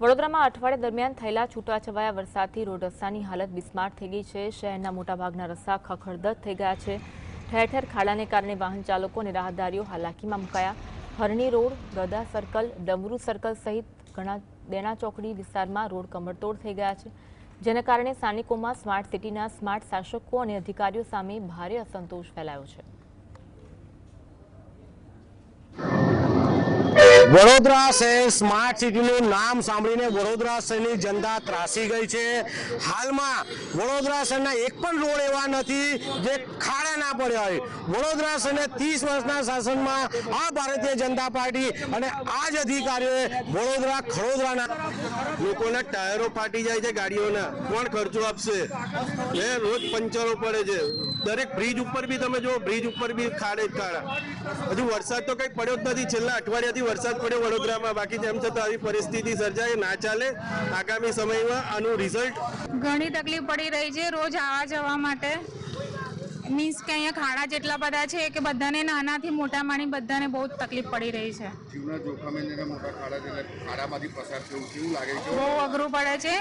વડોદરામાં અઠવાડિયા દરમિયાન થયેલા છૂટાછવાયા વરસાદથી રોડ રસ્તાની હાલત બિસ્માર થઈ ગઈ છે. શહેરના મોટાભાગના રસ્તા ખખડદત થઈ ગયા છે. ઠેર ઠેર ખાડાને કારણે વાહન ચાલકો અને રાહદારીઓ હાલાકીમાં મુકાયા. Harni road, Gada circle, Damru circle સહિત ઘણા દેણા ચોકડી વિસ્તારમાં રોડ કમરતોડ થઈ ગયા છે. જેના કારણે સ્થાનિકોમાં સ્માર્ટ સિટીના સ્માર્ટ શાસકો અને અધિકારીઓ સામે ભારે અસંતોષ ફેલાયો છે. વડોદરા શહેર સ્માર્ટ સિટીનું નામ સાંભળીને વડોદરા શહેરની જનતા ત્રાસી ગઈ છે. હાલમાં વડોદરા શહેરના એક પણ રોડ એવા નથી જે ખાડા ના પડ્યા હોય. વડોદરા શહેરને ત્રીસ વર્ષના શાસનમાં આ ભારતીય જનતા પાર્ટી અને આ જ અધિકારીઓએ વડોદરા ખડોદરાના લોકોના ટાયરો ફાટી જાય છે, ગાડીઓના. કોણ ખર્ચો આપશે? એ રોજ પંચરો પડે છે. દરેક બ્રિજ ઉપર બી તમે જો બ્રિજ ઉપર બી ખાડે જ ખાડા. હજુ વરસાદ તો કંઈ પડ્યો જ નથી. છેલ્લા અઠવાડિયાથી વરસાદ પડ્યો વડોદરામાં. બાકી તેમ છતાં આવી પરિસ્થિતિ સર્જાય ના ચાલે. આગામી સમયમાં આનું રિઝલ્ટ ઘણી તકલીફ પડી રહી છે રોજ આવવા જવા માટે. મીન્સ કે અહીંયા ખાડા જેટલા બધા છે કે બધાને નાનાથી મોટા માણી બધાને બહુ તકલીફ પડી રહી છે. જીવના જોખમે મોટા ખાડા ખાડામાંથી પસાર થવું કેવું લાગે છે? બહુ અઘરું પડે છે.